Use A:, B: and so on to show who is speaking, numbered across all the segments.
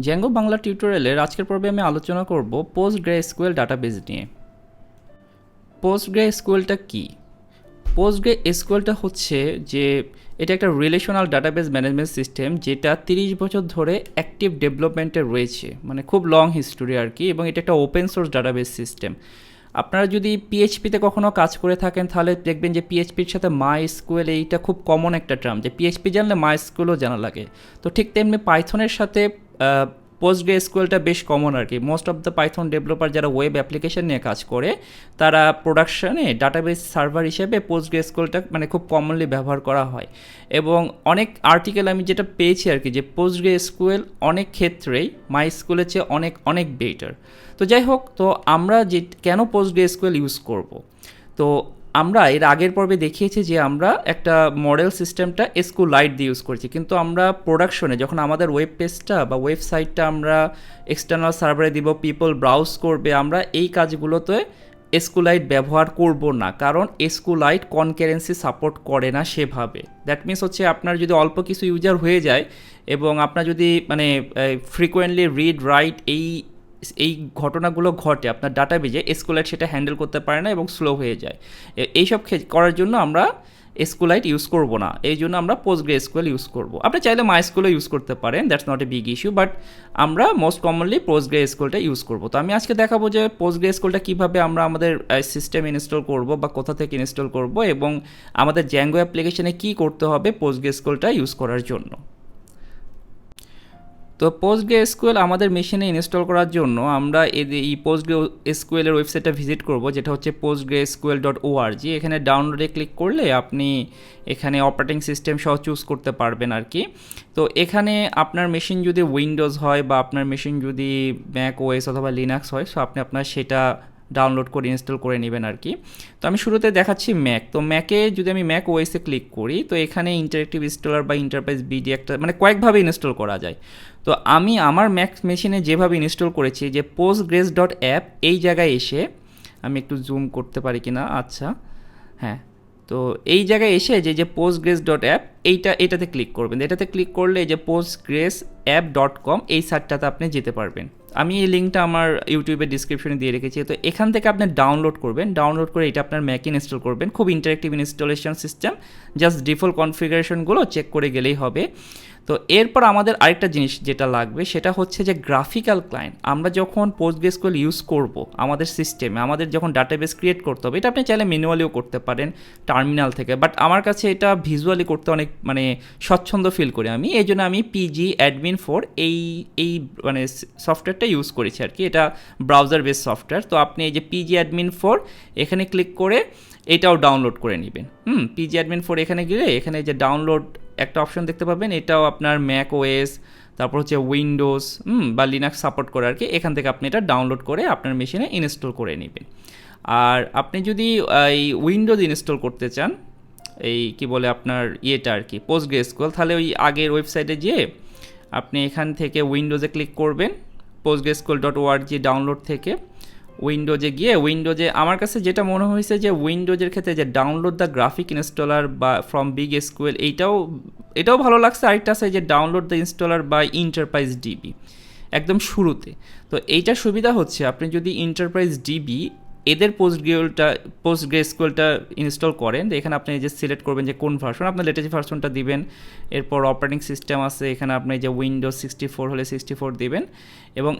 A: Zango Bangla টিউটোরিয়ালের আজকের পর্বে আমি আলোচনা করব পোস্ট গ্রে স্কুয়েল ডাটাবেজ নিয়ে। পোস্ট গ্রে স্কুয়েলটা কী? পোস্ট গ্রে স্কুয়েলটা হচ্ছে যে এটা একটা রিলেশনাল ডাটাবেস ম্যানেজমেন্ট সিস্টেম যেটা তিরিশ বছর ধরে অ্যাক্টিভ ডেভেলপমেন্টে রয়েছে। মানে খুব লং হিস্টোরি আর কি এবং এটা একটা ওপেন সোর্স ডাটাবেস সিস্টেম আপনারা যদি পিএইচপিতে কখনও কাজ করে থাকেন তাহলে দেখবেন যে পিএইচপির সাথে মাই স্কুয়েল এইটা খুব কমন একটা টার্ম যে পিএইচপি জানলে মাই স্কুয়েলও জানা লাগে। তো ঠিক তেমনি পাইথনের সাথে পোস্ট গ্রে স্কুয়েলটা বেশ কমন আর কি most of the Python developer যারা ওয়েব অ্যাপ্লিকেশন নিয়ে কাজ করে, তারা প্রোডাকশনে ডাটাবেস সার্ভার হিসেবে পোস্ট গ্রে স্কুয়েলটা মানে খুব কমনলি ব্যবহার করা হয়। এবং অনেক আর্টিকেল আমি যেটা পেয়েছি আর কি যে পোস্ট গ্রে স্কুয়েল অনেক ক্ষেত্রেই মাই স্কুলের চেয়ে অনেক অনেক বেটার তো যাই হোক, তো আমরা যে, কেন পোস্ট গ্রে স্কুয়েল ইউজ করব? তো আমরা এর আগের পর্বে দেখিয়েছি যে আমরা একটা মডেল সিস্টেমটা এসকু লাইট দিয়ে ইউজ করেছি। কিন্তু আমরা প্রোডাকশনে যখন আমাদের ওয়েব পেজটা বা ওয়েবসাইটটা আমরা এক্সটার্নাল সার্ভারে দিব পিপল ব্রাউজ করবে, আমরা এই কাজগুলোতে এসকুলাইট ব্যবহার করব না। কারণ এসকুলাইট কনকারেন্সি সাপোর্ট করে না সেভাবে। দ্যাট মিনস হচ্ছে আপনার যদি অল্প কিছু ইউজার হয়ে যায় এবং আপনার যদি মানে ফ্রিকোয়েন্টলি রিড রাইট এই এই ঘটনাগুলো ঘটে, আপনার ডাটা বেজে এসকুলাইট সেটা হ্যান্ডেল করতে পারে না এবং স্লো হয়ে যায়। এইসব করার জন্য আমরা এসকুলাইট ইউজ করব না। এই জন্য আমরা পোস্টগ্রে এসকুয়েল ইউজ করব। আপনি চাইলে মাই স্কুলও ইউজ করতে পারেন that's not a big issue but আমরা মোস্ট কমনলি পোস্টগ্রে স্কুলটা ইউজ করব। তো আমি আজকে দেখাবো যে পোস্টগ্রে স্কুলটা কীভাবে আমরা আমাদের সিস্টেম ইনস্টল করব বা কোথা থেকে ইনস্টল করব এবং আমাদের জ্যাঙ্গো অ্যাপ্লিকেশনে কী করতে হবে পোস্টগ্রে স্কুলটা ইউজ করার জন্য। তো পোস্ট গ্রে স্কুয়েল আমাদের মেশিনে ইনস্টল করার জন্য আমরা এই পোস্টগ্রে স্কুয়েলের ওয়েবসাইটটা ভিজিট করব, যেটা হচ্ছে PostgreSQL dot ORG এখানে ডাউনলোডে ক্লিক করলে আপনি এখানে অপারেটিং সিস্টেম সহ চুজ করতে পারবেন আর কি। তো এখানে আপনার মেশিন যদি উইন্ডোজ হয় বা আপনার মেশিন যদি ম্যাক ওএস অথবা লিনাক্স হয় সো আপনি আপনার সেটা ডাউনলোড করে ইনস্টল করে নেবেন আর কি। তো আমি শুরুতে দেখাচ্ছি ম্যাক তো ম্যাকে যদি আমি ম্যাক ওয়েসে ক্লিক করি, তো এখানে ইন্টারেক্টিভ ইনস্টলার বা ইন্টারপ্রাইজ বিডি একটা মানে কয়েকভাবে ইনস্টল করা যায়। তো আমি আমার ম্যাক মেশিনে যেভাবে ইনস্টল করেছি, যে পোস্ট গ্রেস ডট অ্যাপ এই জায়গায় এসে, আমি একটু জুম করতে পারি কি না আচ্ছা হ্যাঁ। তো এই জায়গায় এসে যে যে পোস্ট গ্রেস ডট অ্যাপ এইটা, এটাতে ক্লিক করবেন। এটাতে ক্লিক করলে যে Postgres app dot com এই সাইটটাতে আপনি যেতে পারবেন। আমি এই লিঙ্কটা আমার ইউটিউবে ডিসক্রিপশনে দিয়ে রেখেছি। তো এখান থেকে আপনি ডাউনলোড করবেন। ডাউনলোড করে এটা আপনার ম্যাক ইনস্টল করবেন। খুব interactive installation system just default কনফিগারেশনগুলো check করে গেলেই হবে। তো এরপর আমাদের আরেকটা জিনিস যেটা লাগবে, সেটা হচ্ছে যে গ্রাফিক্যাল ক্লায়েন্ট আমরা যখন পোস্টগ্রেসকুয়েল ইউজ করব আমাদের সিস্টেমে আমাদের যখন ডাটাবেস ক্রিয়েট করতে হবে, এটা আপনি চাইলে ম্যানুয়ালিও করতে পারেন টার্মিনাল থেকে বাট আমার কাছে এটা ভিজুয়ালি করতে অনেক মানে স্বচ্ছন্দ ফিল করি আমি, এই জন্য আমি পিজি অ্যাডমিন ফোর এই এই মানে সফটওয়্যারটা ইউজ করেছি আর কি, এটা ব্রাউজার বেস সফটওয়্যার তো আপনি এই যে পিজি অ্যাডমিন ফোর এখানে ক্লিক করে এটাও ডাউনলোড করে নেবেন, হুম পিজি অ্যাডমিন ফোর এখানে গেলে, এখানে যে ডাউনলোড একটা অপশন দেখতে পাবেন, এটাও আপনার ম্যাক ওএস তারপর হচ্ছে উইন্ডোজ বা লিনাক্স সাপোর্ট করে আর কি এখান থেকে আপনি এটা ডাউনলোড করে আপনার মেশিনে ইনস্টল করে নেবেন। আর আপনি যদি এই উইন্ডোজ ইনস্টল করতে চান, এই কি বলে আপনার ইয়েটা আর কি পোস্ট গ্রেসকুয়েল তাহলে ওই আগের ওয়েবসাইটে গিয়ে আপনি এখান থেকে উইন্ডোজে ক্লিক করবেন PostgreSQL dot ORG download থেকে। উইন্ডোজে গিয়ে, উইন্ডোজে আমার কাছে যেটা মনে হয়েছে যে উইন্ডোজের ক্ষেত্রে যে ডাউনলোড দ্য গ্রাফিক ইনস্টলার বা ফ্রম বিগ এসকুয়েল এইটাও, এটাও ভালো লাগছে। আরেকটা আছে যে download the installer by enterprise DB একদম শুরুতে। তো এইটার সুবিধা হচ্ছে আপনি যদি ইন্টারপ্রাইজ ডিবি এদের পোস্ট গ্রেলটা পোস্ট গ্রেসকুয়েলটা ইনস্টল করেন এখানে আপনি যে সিলেক্ট করবেন যে কোন ভার্সন আপনার লেটেস্ট ভার্সনটা দিবেন। এরপর অপারেটিং সিস্টেম আছে, এখানে আপনি যে উইন্ডোজ সিক্সটি ফোর হলে সিক্সটি ফোর দিবেন। এবং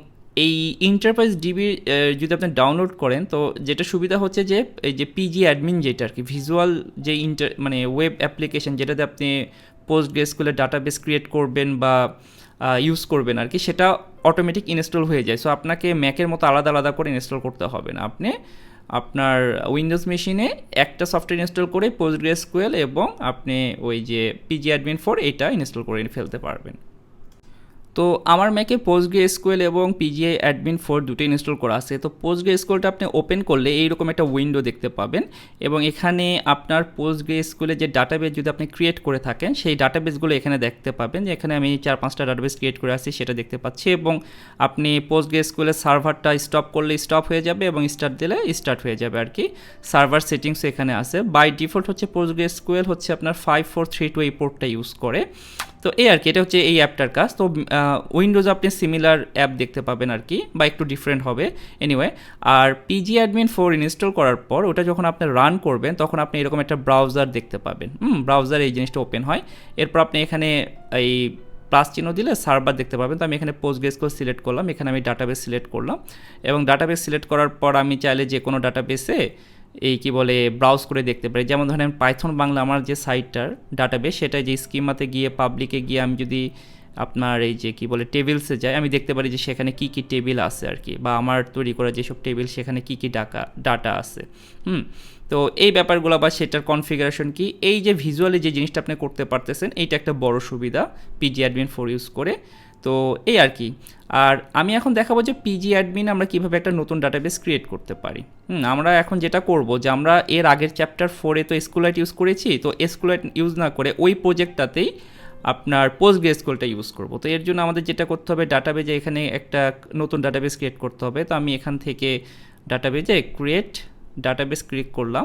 A: এই ইন্টারপ্রাইজ ডিবি যদি আপনি ডাউনলোড করেন, তো যেটা সুবিধা হচ্ছে যে, এই যে পিজি অ্যাডমিন যেটা আর কি ভিজুয়াল যে ইন্টার মানে ওয়েব অ্যাপ্লিকেশন যেটাতে আপনি পোস্ট গ্রেসকুলের ডাটাবেস ক্রিয়েট করবেন বা ইউজ করবেন আর কি, সেটা অটোমেটিক ইনস্টল হয়ে যায়। সো আপনাকে ম্যাকের মতো আলাদা আলাদা করে ইনস্টল করতে হবে না। আপনি আপনার উইন্ডোজ মেশিনে একটা সফটওয়্যার ইনস্টল করে পোস্ট গ্রেসকুয়েল এবং আপনি ওই যে পিজি অ্যাডমিন ফোর এটা ইনস্টল করে ফেলতে পারবেন। তো আমার ম্যাকে পোস্টগ্রে এসকিউএল এবং পিজিআই অ্যাডমিন ফোর দুটো ইনস্টল করা আছে। তো পোস্টগ্রে এসকিউএলটা আপনি ওপেন করলে এইরকম একটা উইন্ডো দেখতে পাবেন এবং এখানে আপনার পোস্টগ্রে এসকিউএলের যে ডাটাবেস যদি আপনি ক্রিয়েট করে থাকেন, সেই ডাটাবেসগুলো এখানে দেখতে পাবেন যে এখানে আমি চার পাঁচটা ডাটাবেস ক্রিয়েট করে আসছি, সেটা দেখতে পাচ্ছি এবং আপনি পোস্টগ্রে এসকিউএলের সার্ভারটা স্টপ করলে স্টপ হয়ে যাবে এবং স্টার্ট দিলে স্টার্ট হয়ে যাবে আর কি সার্ভার সেটিংস এখানে আছে। বাই ডিফল্ট হচ্ছে পোস্টগ্রে এসকিউএল হচ্ছে আপনার ফাইভ ফোর থ্রি টু এই পোর্টটা ইউজ করে। তো এই আর কি, এটা হচ্ছে এই অ্যাপটার কাজ। তো উইন্ডোজ আপনি সিমিলার অ্যাপ দেখতে পাবেন আর কি, বা একটু ডিফারেন্ট হবে। এনিওয়ে আর পিজি অ্যাডমিন ফোর ইনস্টল করার পর, ওটা যখন আপনি রান করবেন, তখন আপনি এরকম একটা ব্রাউজার দেখতে পাবেন। হুম ব্রাউজার এই জিনিসটা ওপেন হয়। এরপর আপনি এখানে এই প্লাস চিহ্ন দিলে সার্ভার দেখতে পাবেন। তো আমি এখানে পোস্ট গ্রেসকো সিলেক্ট করলাম, এখানে আমি ডাটাবেস সিলেক্ট করলাম। এবং ডাটাবেস সিলেক্ট করার পর আমি চাইলে যে কোনো ডাটাবেসে এই কি বলে ব্রাউজ করে দেখতে পারি। যেমন ধরেন পাইথন বাংলা আমার যে সাইটটার ডাটাবেস সেটা যে স্কিমাতে গিয়ে পাবলিকে গিয়ে আমি যদি আপনার এই যে কি বলে টেবিলসে যাই, আমি দেখতে পারি যে সেখানে কি কি টেবিল আছে আর কি, বা আমার তৈরি করা যেসব টেবিল সেখানে কি কি ডাকা ডাটা আছে। হুম? তো এই ব্যাপারগুলো বা সেটার কনফিগারেশন কি? এই যে ভিজুয়ালি যে জিনিসটা আপনি করতে পারতেছেন, এইটা একটা বড় সুবিধা পিজি অ্যাডমিন ফোর ইউজ করে। তো এই আর কি। আর আমি এখন দেখাবো যে পিজি অ্যাডমিন আমরা কীভাবে একটা নতুন ডাটাবেস ক্রিয়েট করতে পারি। আমরা এখন যেটা করব যে আমরা এর আগের চ্যাপ্টার ফোরে তো এসকুলাইট ইউজ করেছি, তো এসকুলাইট ইউজ না করে ওই প্রজেক্টটাতেই আপনার পোস্ট গ্রেসকোলটা ইউজ করব। তো এর জন্য আমাদের যেটা করতে হবে ডাটাবেজে এখানে একটা নতুন ডাটাবেস ক্রিয়েট করতে হবে। তো আমি এখান থেকে ডাটাবেজে ক্রিয়েট ডাটাবেস ক্লিক করলাম।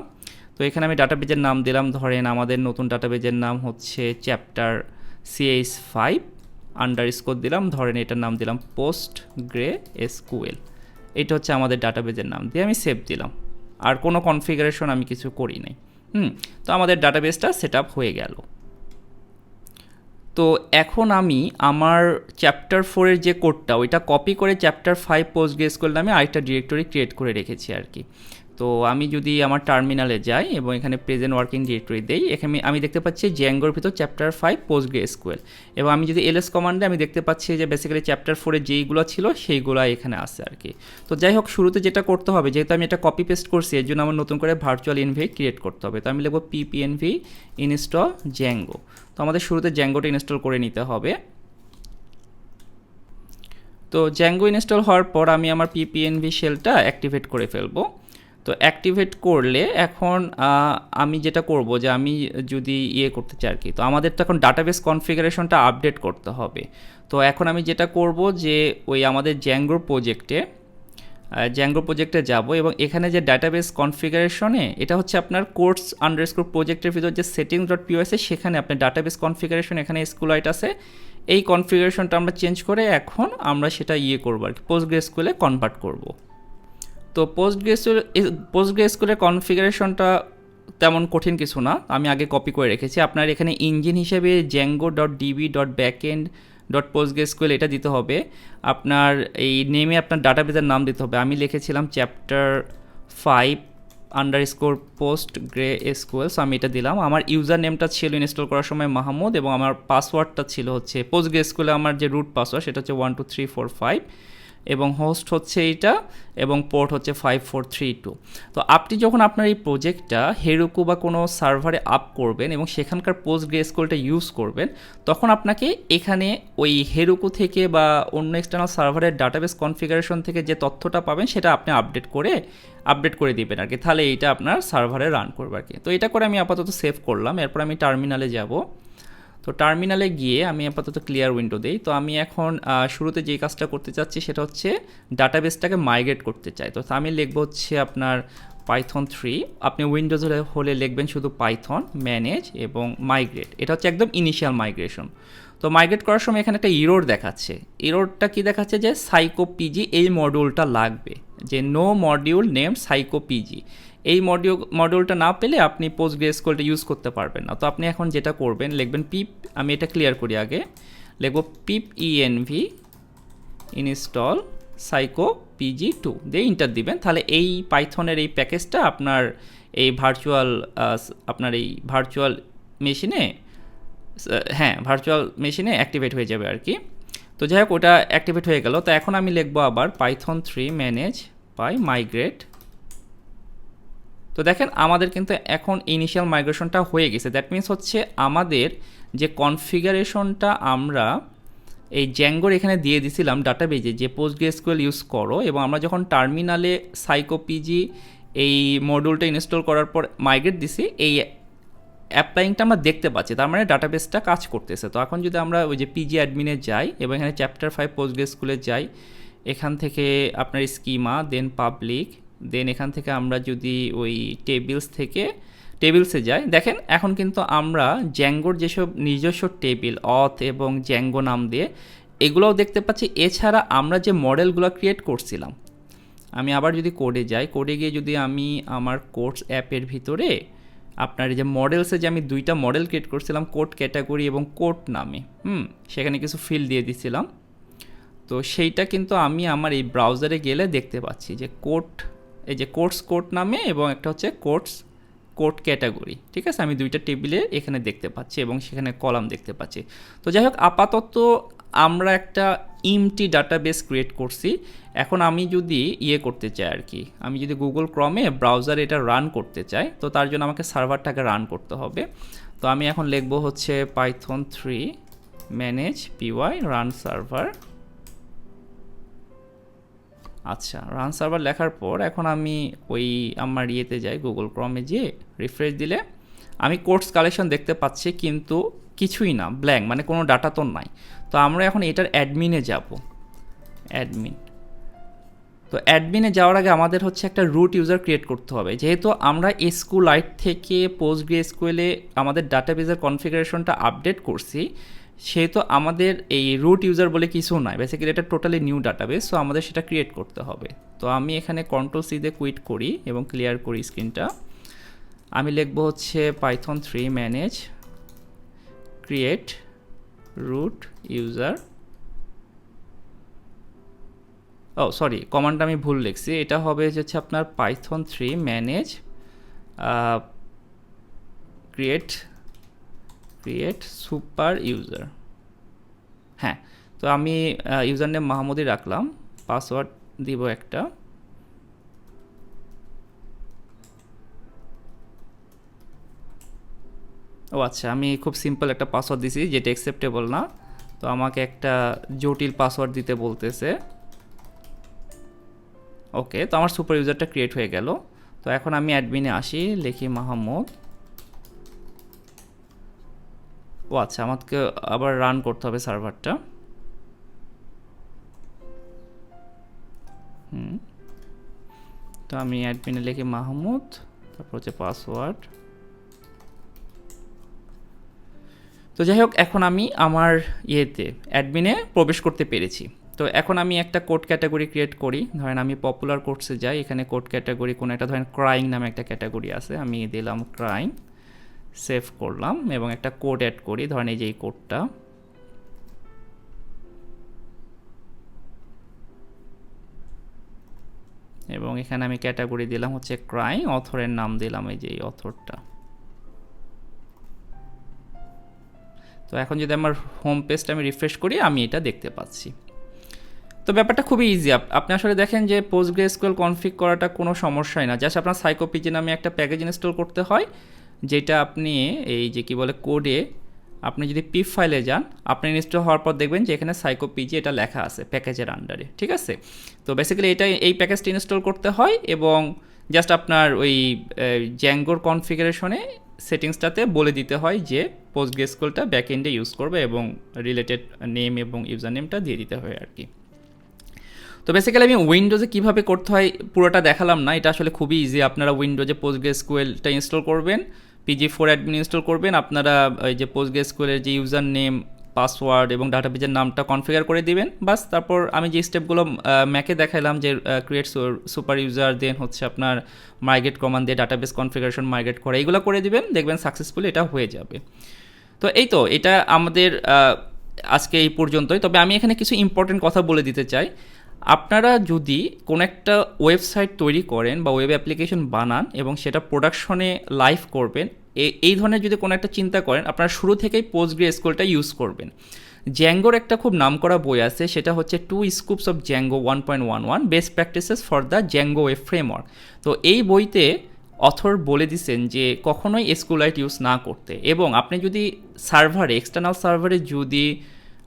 A: তো এখানে আমি ডাটাবেজের নাম দিলাম। ধরেন আমাদের নতুন ডাটাবেজের নাম হচ্ছে chapter CH five underscore দিলাম, ধরেন এটার নাম দিলাম পোস্ট গ্রে এসকুয়েল এটা হচ্ছে আমাদের ডাটাবেজের নাম দিয়ে আমি সেভ দিলাম। আর কোনো কনফিগারেশন আমি কিছু করি নাই। হুম, তো আমাদের ডাটাবেসটা সেট হয়ে গেল। তো এখন আমি আমার চ্যাপ্টার ফোরের যে কোডটা ওইটা কপি করে চ্যাপ্টার ফাইভ পোস্ট গেস করলে আমি আরেকটা ডিরেক্টরি ক্রিয়েট করে রেখেছি আর কি। তো আমি যদি আমার টার্মিনালে যাই এবং এখানে প্রেজেন্ট ওয়ার্কিং ডিরেক্টরি দেই, এখানে আমি দেখতে পাচ্ছি জ্যাঙ্গোর ভিতর chapter five PostgreSQL এবং আমি যদি এলএস কমান্ডে আমি দেখতে পাচ্ছি যে বেসিক্যালি চ্যাপ্টার ফোরে যেইগুলো ছিল সেইগুলো এখানে আছে আর কি তো যাই হোক, শুরুতে যেটা করতে হবে, যেহেতু আমি এটা কপি পেস্ট করছি, এর জন্য আমার নতুন করে ভার্চুয়াল ইনভি ক্রিয়েট করতে হবে। তো আমি লিখব পিপিএনভি ইনস্টল জ্যাঙ্গো তো আমাদের শুরুতে জ্যাঙ্গোটা ইনস্টল করে নিতে হবে। তো জ্যাঙ্গো ইনস্টল হওয়ার পর আমি আমার পিপিএনভি শেলটা অ্যাক্টিভেট করে ফেলব। তো অ্যাক্টিভেট করলে এখন আমি যেটা করব যে আমি যদি ইয়ে করতে চাই আর কি তো আমাদের তো এখন ডাটাবেস কনফিগারেশনটা আপডেট করতে হবে। তো এখন আমি যেটা করব যে ওই আমাদের জ্যাঙ্গোর প্রজেক্টে জ্যাঙ্গো প্রজেক্টে যাব এবং এখানে যে ডাটাবেস কনফিগারেশনে এটা হচ্ছে আপনার কোর্স আন্ডারস্কোর প্রজেক্টের ভিতর যে সেটিংস ডট পিও আছে, সেখানে আপনার ডাটাবেস কনফিগারেশন এখানে স্কুলাইট আছে। এই কনফিগারেশনটা আমরা চেঞ্জ করে এখন আমরা সেটা ইয়ে করব আর কি পোস্ট গ্রেসকুলে কনভার্ট করব। তো পোস্ট গ্রেসুল পোস্ট গ্রেসকুলের কনফিগারেশনটা তেমন কঠিন কিছু না। আমি আগে কপি করে রেখেছি। আপনার এখানে ইঞ্জিন হিসেবে Django dot DB dot back backend dot PostgreSQL এটা দিতে হবে। আপনার এই নেমে আপনার ডাটাবেজের নাম দিতে হবে। আমি লিখেছিলাম chapter five underscore PostgreSQL so আমি এটা দিলাম। আমার ইউজার নেমটা ছিল ইনস্টল করার সময় মাহমুদ এবং আমার পাসওয়ার্ডটা ছিল হচ্ছে পোস্ট গ্রে স্কুলে আমার যে রুট পাসওয়ার্ড সেটা হচ্ছে one two three four five এবং হোস্ট হচ্ছে এইটা এবং পোর্ট হচ্ছে ফাইভ ফোর থ্রি টু তো আপনি যখন আপনার এই প্রজেক্টটা হেরুকু বা কোনো সার্ভারে আপ করবেন এবং সেখানকার পোস্ট গ্রেসকোলটা ইউজ করবেন, তখন আপনাকে এখানে ওই হেরুকু থেকে বা অন্য এক্সটার্নাল সার্ভারের ডাটাবেস কনফিগারেশন থেকে যে তথ্যটা পাবেন, সেটা আপনি আপডেট করে আপডেট করে দিবেন আর কি তাহলে এইটা আপনার সার্ভারে রান করবে আর কি তো এটা করে আমি আপাতত সেভ করলাম, এরপর আমি টার্মিনালে যাব। তো টার্মিনালে গিয়ে আমি আপাতত ক্লিয়ার উইন্ডো দিই। তো আমি এখন শুরুতে যে কাজটা করতে চাচ্ছি সেটা হচ্ছে ডাটাবেসটাকে মাইগ্রেট করতে চাই। তো আমি লিখব হচ্ছে আপনার পাইথন থ্রি আপনি উইন্ডোজ হলে লিখবেন শুধু পাইথন ম্যানেজ এবং মাইগ্রেট এটা হচ্ছে একদম ইনিশিয়াল মাইগ্রেশন তো মাইগ্রেট করার সময় এখানে একটা ইরোর দেখাচ্ছে। ইরোরটা কি দেখাচ্ছে যে সাইকো পিজি এই মডিউলটা লাগবে। যে no module name psycopg এই মডিউল মডিউলটা না পেলে আপনি পোস্ট গ্রেসকোলটা ইউজ করতে পারবেন না। তো আপনি এখন যেটা করবেন, লিখবেন পিপ আমি এটা ক্লিয়ার করি আগে। লিখব pip ENV install psycopg two দিয়ে ইন্টার দিবেন। তাহলে এই পাইথনের এই প্যাকেজটা আপনার এই ভার্চুয়াল আপনার এই ভার্চুয়াল মেশিনে হ্যাঁ ভার্চুয়াল মেশিনে অ্যাক্টিভেট হয়ে যাবে আর কি তো যাই হোক, ওটা অ্যাক্টিভেট হয়ে গেল। তো এখন আমি লিখব আবার Python three manage py migrate তো দেখেন, আমাদের কিন্তু এখন ইনিশিয়াল মাইগ্রেশনটা হয়ে গেছে। দ্যাট মিন্স হচ্ছে আমাদের যে কনফিগারেশনটা আমরা এই জ্যাঙ্গোর এখানে দিয়ে দিছিলাম ডাটাবেজে যে পোস্ট গ্রেসকুয়েল ইউজ করো, এবং আমরা যখন টার্মিনালে সাইকোপিজি এই মডিউলটা ইনস্টল করার পর মাইগ্রেট দিছি, এই অ্যাপ্লাইংটা আমরা দেখতে পাচ্ছি। তার মানে ডাটাবেসটা কাজ করতেছে। তো এখন যদি আমরা ওই যে পিজি অ্যাডমিনে যাই, এবং এখানে চ্যাপ্টার ফাইভ পোস্ট গ্রেসকুলে যাই, এখান থেকে আপনার স্কিমা দেন পাবলিক দেন এখান থেকে আমরা যদি ওই টেবিলস থেকে টেবিলসে যাই, দেখেন এখন কিন্তু আমরা জ্যাঙ্গোর যেসব নিজস্ব টেবিল অথ এবং জ্যাঙ্গো নাম দিয়ে, এগুলোও দেখতে পাচ্ছি। এছাড়া আমরা যে মডেলগুলো ক্রিয়েট করছিলাম, আমি আবার যদি কোডে যাই কোডে গিয়ে যদি আমি আমার কোর্স অ্যাপের ভিতরে আপনার এই যে মডেলসে যে আমি দুইটা মডেল ক্রিয়েট করছিলাম কোড ক্যাটাগরি এবং কোড নামে, হুম, সেখানে কিছু ফিল দিয়ে দিছিলাম। তো সেইটা কিন্তু আমি আমার এই ব্রাউজারে গেলে দেখতে পাচ্ছি যে কোড এই যে কোর্স কোড নামে এবং একটা হচ্ছে কোর্স কোড ক্যাটাগরি ঠিক আছে? আমি দুইটা টেবিলে এখানে দেখতে পাচ্ছি এবং সেখানে কলাম দেখতে পাচ্ছি। তো যাই হোক, আপাতত আমরা একটা ইমটি ডাটাবেস ক্রিয়েট করছি। এখন আমি যদি ইয়ে করতে চাই আর কি, আমি যদি গুগল ক্রমে ব্রাউজারে এটা রান করতে চাই, তো তার জন্য আমাকে সার্ভারটাকে রান করতে হবে। তো আমি এখন লিখব হচ্ছে Python three manage PY run server আচ্ছা রান সার্ভার লেখার পর এখন আমি ওই আমার ইয়েতে যাই গুগল ক্রমে যেয়ে রিফ্রেশ দিলে আমি কোর্স কালেকশন দেখতে পাচ্ছি, কিন্তু কিছুই না ব্ল্যাঙ্ক মানে কোনো ডাটা তো নাই। তো আমরা এখন এটার অ্যাডমিনে যাব। অ্যাডমিন তো অ্যাডমিনে যাওয়ার আগে আমাদের হচ্ছে একটা রুট ইউজার ক্রিয়েট করতে হবে। যেহেতু আমরা লাইট থেকে পোস্ট গ্রে স্কুলে আমাদের ডাটাবেজের কনফিগারেশনটা আপডেট করছি সেহেতু আমাদের এই রুট ইউজার বলে কিছু নাই। বেসিক্যালি এটা টোটালি নিউ ডাটাবেস সো আমাদের সেটা ক্রিয়েট করতে হবে। তো আমি এখানে কন্ট্রোল সি দিয়ে কুইট করি এবং ক্লিয়ার করি স্ক্রিনটা আমি লিখব হচ্ছে Python three manage create root user oh sorry কমান্ডটা আমি ভুল লিখছি। এটা হবে হচ্ছে আপনার Python three manage create create super user হ্যাঁ তো আমি ইউজার নেম মাহমুদি রাখলাম পাসওয়ার্ড দিব একটা। ও আচ্ছা আমি খুব সিম্পল একটা পাসওয়ার্ড দিছি, যেটা অ্যাকসেপ্টেবল না। তো আমাকে একটা জটিল পাসওয়ার্ড দিতে বলতেছে। ওকে, তো আমার সুপার ইউজারটা ক্রিয়েট হয়ে গেল। তো এখন আমি অ্যাডমিনে আসি, লিখি মাহমুদ। ও আচ্ছা আমাকে আবার রান করতে হবে সার্ভারটা হুম। তো আমি অ্যাডমিনে লিখি মাহমুদ, তারপর হচ্ছে পাসওয়ার্ড তো যাই হোক, এখন আমি আমার ইয়েতে অ্যাডমিনে প্রবেশ করতে পেরেছি। তো এখন আমি একটা কোড ক্যাটাগরি ক্রিয়েট করি। ধরেন আমি পপুলার কোর্সে যাই, এখানে কোড ক্যাটাগরি কোনো একটা, ধরেন ক্রাইং নামে একটা ক্যাটাগরি আছে, আমি দিলাম ক্রাইং সেভ করলাম এবং একটা কোড অ্যাড করি। ধরেন এই যে এই কোডটা। এবং এখানে আমি ক্যাটাগরি দিলাম হচ্ছে ক্রাইম অথরের নাম দিলাম এই যে এই অথরটা তো এখন যদি আমার হোম পেজটা আমি রিফ্রেশ করি, আমি এটা দেখতে পাচ্ছি। তো ব্যাপারটা খুবই ইজি আপনি আসলে দেখেন যে পোস্ট গ্রেসকুয়েল কনফিগ করাটা কোনো সমস্যাই না। জাস্ট আপনার সাইকোপিজি নামে একটা প্যাকেজ ইনস্টল করতে হয়। যেটা আপনি এই যে কি বলে কোডে আপনি যদি পিপ ফাইলে যান, আপনি ইনস্টল হওয়ার পর দেখবেন যে এখানে সাইকো পিজি এটা লেখা আছে প্যাকেজের আন্ডারে ঠিক আছে? তো বেসিক্যালি এটা এই প্যাকেজটা ইনস্টল করতে হয় এবং জাস্ট আপনার ওই জ্যাঙ্গোর কনফিগারেশনে সেটিংসটাতে বলে দিতে হয় যে পোস্ট গ্রেসকুয়েলটা ব্যাক এন্ডে ইউজ করবে এবং রিলেটেড নেম এবং ইউজার নেমটা দিয়ে দিতে হয় আর কি। তো বেসিক্যালি আমি উইন্ডোজে কীভাবে করতে হয় পুরোটা দেখালাম না, এটা আসলে খুবই ইজি আপনারা উইন্ডোজে পোস্টগ্রেসকুয়েলটা ইনস্টল করবেন পিজি ফোর অ্যাডমিন ইনস্টল করবেন, আপনারা ওই যে পোস্টগ্রেসকুয়েলের যে ইউজার নেম পাসওয়ার্ড এবং ডাটা ডাটাবেজের নামটা কনফিগার করে দিবেন, বাস তারপর আমি যে স্টেপগুলো ম্যাকে দেখাইলাম যে ক্রিয়েট সুপার ইউজার দেন হচ্ছে আপনার মাইগ্রেট কমান দিয়ে ডাটাবেস কনফিগারেশন মাইগ্রেট করা, এইগুলো করে দিবেন, দেখবেন সাকসেসফুলি এটা হয়ে যাবে। তো এই তো, এটা আমাদের আজকে এই পর্যন্তই, তবে আমি এখানে কিছু ইম্পর্টেন্ট কথা বলে দিতে চাই। আপনারা যদি কোনো একটা ওয়েবসাইট তৈরি করেন বা ওয়েব অ্যাপ্লিকেশন বানান এবং সেটা প্রোডাকশনে লাইভ করবেন এই ধরনের যদি কোনো একটা চিন্তা করেন, আপনারা শুরু থেকেই পোস্ট গ্রে স্কুলটা ইউজ করবেন। জ্যাঙ্গোর একটা খুব নাম করা বই আছে, সেটা হচ্ছে two scoops of Django one point one one best practices for the Django way framework তো এই বইতে অথর বলে দিচ্ছেন যে, কখনোই এসকুলাইট ইউজ না করতে। এবং আপনি যদি সার্ভারে এক্সটার্নাল সার্ভারে যদি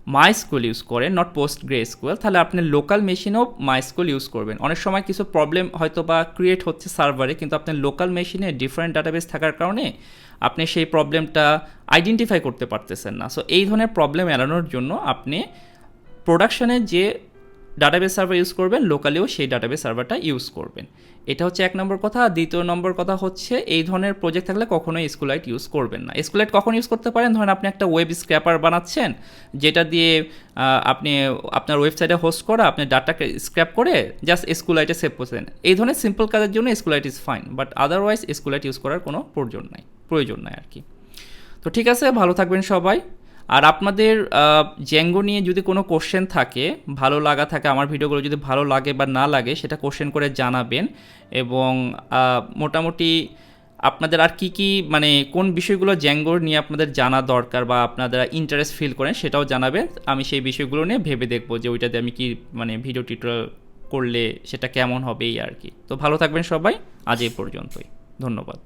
A: মাই স্কুল ইউজ করেন নট পোস্ট গ্রে স্কুল তাহলে আপনি লোকাল মেশিনেও মাই স্কুল ইউজ করবেন। অনেক সময় কিছু প্রবলেম হয়তো বা ক্রিয়েট হচ্ছে সার্ভারে কিন্তু আপনার লোকাল মেশিনে ডিফারেন্ট ডাটাবেস থাকার কারণে আপনি সেই প্রবলেমটা আইডেন্টিফাই করতে পারতেছেন না। সো এই ধরনের প্রবলেম এড়ানোর জন্য আপনি প্রোডাকশানের যে ডাটাবেস সার্ভার ইউজ করবেন, লোকালিও সেই ডাটাবেস সার্ভারটা ইউজ করবেন। এটা হচ্ছে এক নম্বর কথা। দ্বিতীয় নম্বর কথা হচ্ছে, এই ধরনের প্রজেক্ট থাকলে কখনোই স্কুলাইট ইউজ করবেন না। স্কুলাইট কখন ইউজ করতে পারেন? ধরেন আপনি একটা ওয়েব স্ক্র্যাপার বানাচ্ছেন, যেটা দিয়ে আপনি আপনার ওয়েবসাইটে হোস্ট করা, আপনি ডাটাকে স্ক্র্যাপ করে জাস্ট স্কুলাইটে সেভ করছেন এই ধরনের সিম্পল কাজের জন্য SQLite is fine but otherwise SQLite use করার কোনো প্রয়োজন নাই প্রয়োজন নাই আর কি। তো ঠিক আছে, ভালো থাকবেন সবাই। আর আপনাদের জ্যাঙ্গো নিয়ে যদি কোনো কোশ্চেন থাকে, ভালো লাগা থাকে, আমার ভিডিওগুলো যদি ভালো লাগে বা না লাগে, সেটা কোশ্চেন করে জানাবেন। এবং মোটামুটি আপনাদের আর কি কি মানে কোন বিষয়গুলো জ্যাঙ্গোর নিয়ে আপনাদের জানা দরকার বা আপনারা ইন্টারেস্ট ফিল করেন, সেটাও জানাবেন আমি সেই বিষয়গুলো নিয়ে ভেবে দেখব যে ওইটাতে আমি কি মানে ভিডিও টিউটোরিয়াল করলে সেটা কেমন হবে এই আর কি। তো ভালো থাকবেন সবাই, আজ এই পর্যন্তই। ধন্যবাদ।